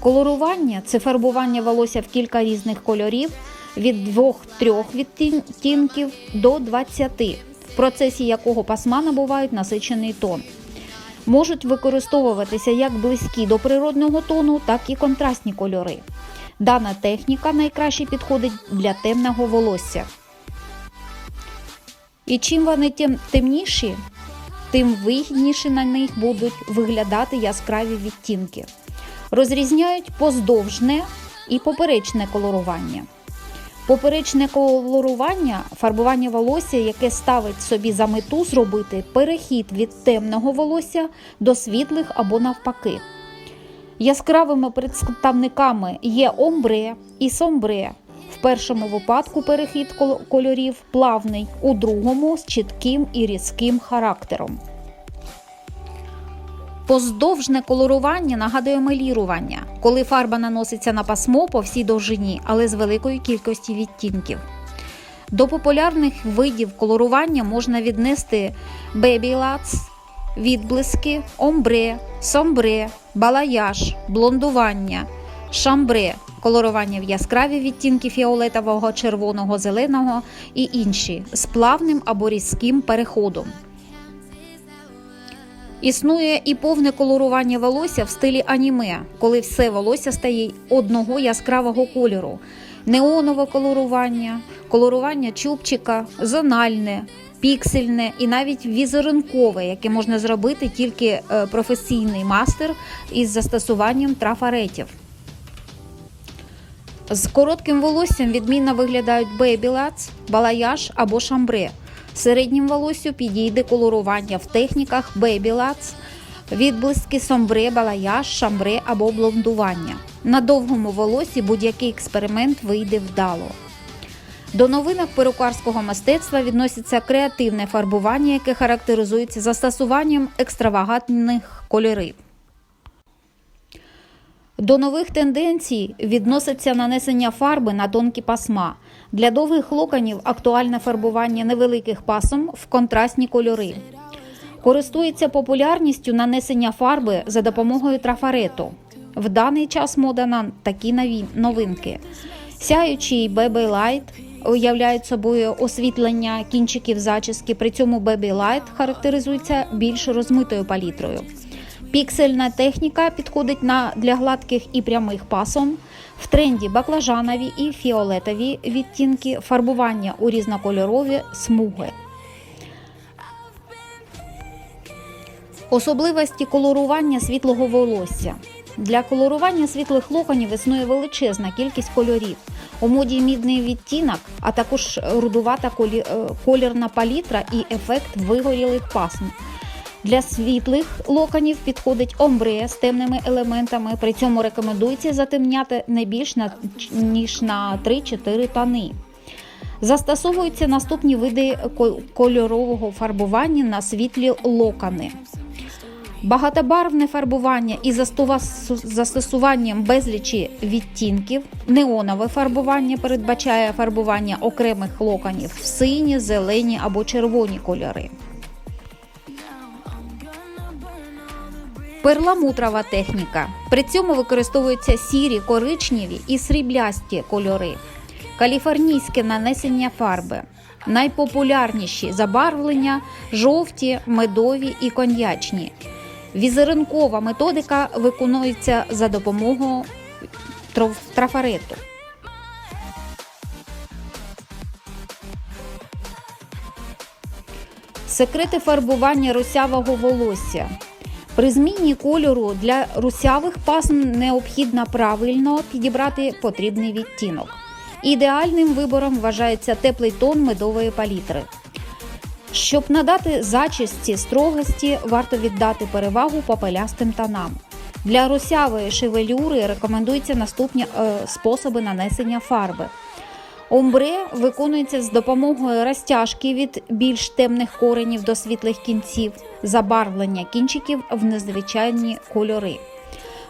Колорування це фарбування волосся в кілька різних кольорів від 2-3 відтінків до 20, в процесі якого пасма набувають насичений тон. Можуть використовуватися як близькі до природного тону, так і контрастні кольори. Дана техніка найкраще підходить для темного волосся. І чим вони тем- темніші, тим вигідніше на них будуть виглядати яскраві відтінки. Розрізняють поздовжне і поперечне колорування. Поперечне колорування фарбування волосся, яке ставить собі за мету зробити перехід від темного волосся до світлих або навпаки. Яскравими представниками є омбре і сомбре. В першому випадку перехід кольорів плавний, у другому з чітким і різким характером. Поздовжне колорування нагадує мелірування, коли фарба наноситься на пасмо по всій довжині, але з великою кількістю відтінків. До популярних видів колорування можна віднести бебі-лац, відблиски, омбре, сомбре, балаяж, блондування, шамбре, колорування в яскраві відтінки фіолетового, червоного, зеленого і інші з плавним або різким переходом. Існує і повне колорування волосся в стилі аніме, коли все волосся стає одного яскравого кольору. Неонове колорування, колорування чубчика, зональне, піксельне і навіть візерункове, яке можна зробити тільки е, професійний мастер із застосуванням трафаретів. З коротким волоссям відмінно виглядають бейбілац, балаяж або шамбре. Середнім волоссю підійде колорування в техніках бейбілац, відблиски сомбре, балаяж, шамбре або блондування. На довгому волосі будь-який експеримент вийде вдало. До новинок перукарського мистецтва відноситься креативне фарбування, яке характеризується застосуванням екстравагантних кольорів. До нових тенденцій відноситься нанесення фарби на тонкі пасма. Для довгих локонів актуальне фарбування невеликих пасом в контрастні кольори. Користується популярністю нанесення фарби за допомогою трафарету. В даний час мода на такі новинки. Сяючий BB Light уявляють собою освітлення кінчиків зачіски, при цьому BB Light характеризується більш розмитою палітрою. Піксельна техніка підходить на для гладких і прямих пасом. В тренді баклажанові і фіолетові відтінки, фарбування у різнокольорові смуги. Особливості колорування світлого волосся. Для колорування світлих локонів існує величезна кількість кольорів. У моді мідний відтінок, а також рудувата е, колірна палітра і ефект вигорілих пасм. Для світлих локонів підходить омбре з темними елементами. При цьому рекомендується затемняти не більш на, ніж на 3-4 тони. Застосовуються наступні види кольорового фарбування на світлі локони. Багатобарвне фарбування із застосуванням безлічі відтінків. Неонове фарбування передбачає фарбування окремих локонів в сині, зелені або червоні кольори. Перламутрова техніка. При цьому використовуються сірі, коричневі і сріблясті кольори. Каліфорнійське нанесення фарби. Найпопулярніші забарвлення жовті, медові і коньячні. Візерункова методика виконується за допомогою трафарету. Секрети фарбування русявого волосся. При зміні кольору для русявих пасм необхідно правильно підібрати потрібний відтінок. Ідеальним вибором вважається теплий тон медової палітри. Щоб надати зачісті строгості, варто віддати перевагу попелястим тонам. Для русявої шевелюри рекомендуються наступні е, способи нанесення фарби. Омбре виконується з допомогою розтяжки від більш темних коренів до світлих кінців, забарвлення кінчиків в незвичайні кольори.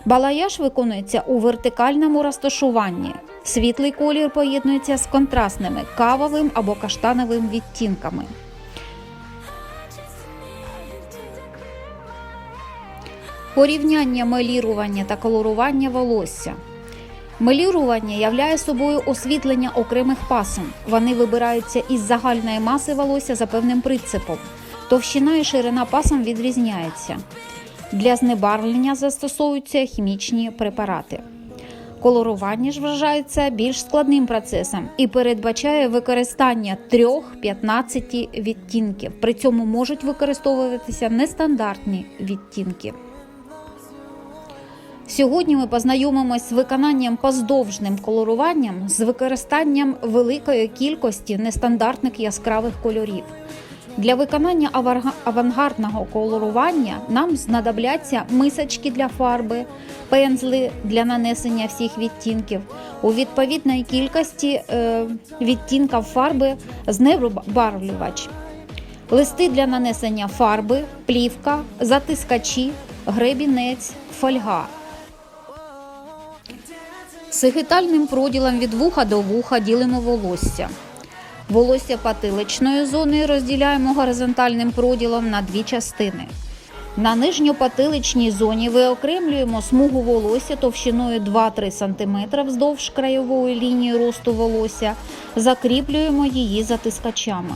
Балаяж виконується у вертикальному розташуванні. Світлий колір поєднується з контрастними кавовим або каштановим відтінками. Порівняння мелірування та колорування волосся. Мелірування являє собою освітлення окремих пасм. Вони вибираються із загальної маси волосся за певним принципом. Товщина і ширина пасм відрізняється. Для знебарвлення застосовуються хімічні препарати. Колорування ж вважається більш складним процесом і передбачає використання 3-15 відтінків. При цьому можуть використовуватися нестандартні відтінки. Сьогодні ми познайомимось з виконанням поздовжним колоруванням з використанням великої кількості нестандартних яскравих кольорів. Для виконання авангардного колорування нам знадобляться мисочки для фарби, пензли для нанесення всіх відтінків. У відповідної кількості е, відтінків фарби знебарвлювач, листи для нанесення фарби, плівка, затискачі, гребінець, фольга. Сигитальним проділом від вуха до вуха ділимо волосся. Волосся потиличної зони розділяємо горизонтальним проділом на дві частини. На нижньопотиличній зоні виокремлюємо смугу волосся товщиною 2-3 см вздовж краєвої лінії росту волосся, закріплюємо її затискачами.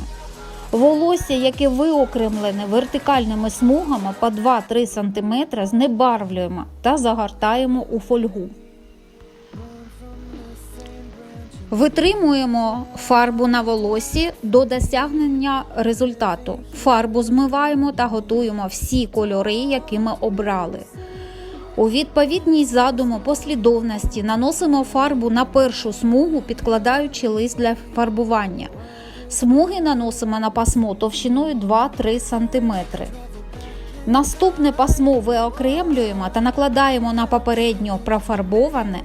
Волосся, яке виокремлене вертикальними смугами по 2-3 см, знебарвлюємо та загортаємо у фольгу. Витримуємо фарбу на волосі до досягнення результату. Фарбу змиваємо та готуємо всі кольори, які ми обрали. У відповідній задуму послідовності наносимо фарбу на першу смугу, підкладаючи лист для фарбування. Смуги наносимо на пасмо товщиною 2-3 см. Наступне пасмо виокремлюємо та накладаємо на попередньо профарбоване,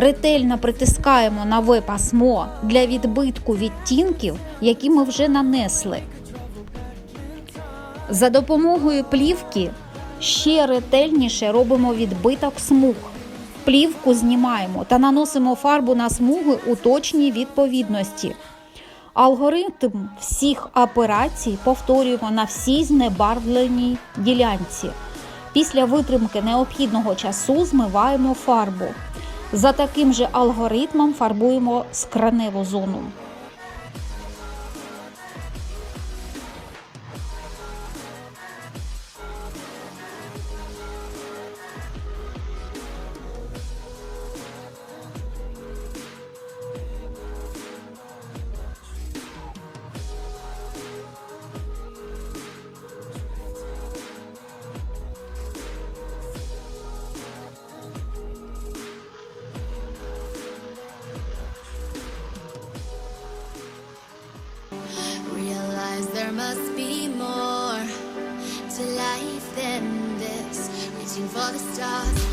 ретельно притискаємо нове пасмо для відбитку відтінків, які ми вже нанесли. За допомогою плівки ще ретельніше робимо відбиток смуг. Плівку знімаємо та наносимо фарбу на смуги у точній відповідності. Алгоритм всіх операцій повторюємо на всій знебарвленій ділянці. Після витримки необхідного часу змиваємо фарбу. За таким же алгоритмом фарбуємо скраневу зону. stars.